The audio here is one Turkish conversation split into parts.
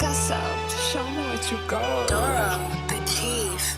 Gossip, show me what you got. Doro, the chief.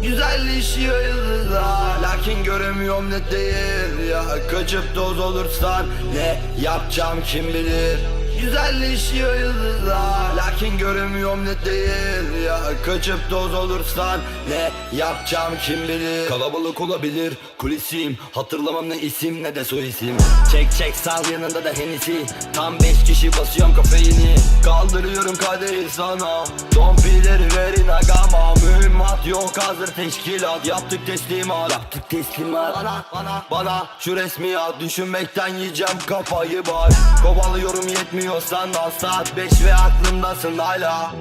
Keep that shit up, yıldızlar Lakin göremiyorum ne değil ya Kaçıp toz olursan ne yapacağım kim bilir Güzelleşiyor yıldızlar. Lakin göremiyorum ne değil ya. Kaçıp toz olursan ne yapacağım kim bilir. Kalabalık olabilir. Kulisim Hatırlamam ne isim ne de soy isim. Çek çek sal yanında da henisi Tam beş kişi basıyorum kafeini. Kaldırıyorum kadehi sana. Dompileri verin agama Mühimmat yok hazır teşkilat. Yaptık teslimat. Yaptık teslimat. Bana bana bana Şu resmiyat düşünmekten yiyeceğim kafayı bak. Kovalıyorum yetmiyor sana Saat 5 ve aklımdasın hala.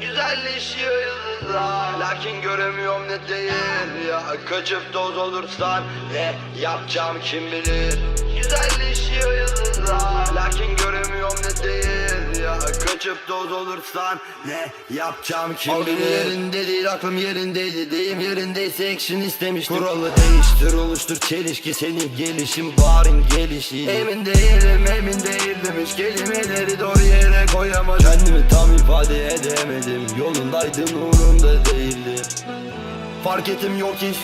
Güzelleşiyor yıldızlar. Lakin göremiyorum ne değil ya Kaçıp toz olursan ne yapacağım kim bilir. Güzelleşiyor yıldızlar. Lakin göremiyorum ne değil ya Kaçıp toz olursan ne yapacağım kim bilir. yerinde değil aklım yerindeydi Deyim yerindeyse action istemiştim. Kuralı değiştir oluştur. Çelişki Senin gelişin barin gelişi. Emin değilim emin değildim ifade edemedim Yolundaydım umurumda değildi. Fark ettim yok hiç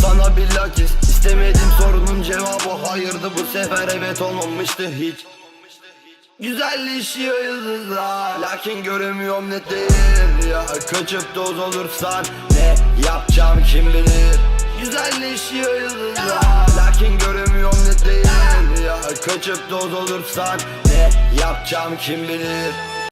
Sana bilakis istemedim sorunun cevabı. Hayırdı Bu sefer evet olmamıştı hiç. Güzelleşiyor yıldızlar Lakin göremiyorum ne değil ya. Kaçıp toz olursan ne yapacağım kim bilir. Güzelleşiyor yıldızlar Lakin göremiyorum ne değil ya. Kaçıp toz olursan ne yapacağım kim bilir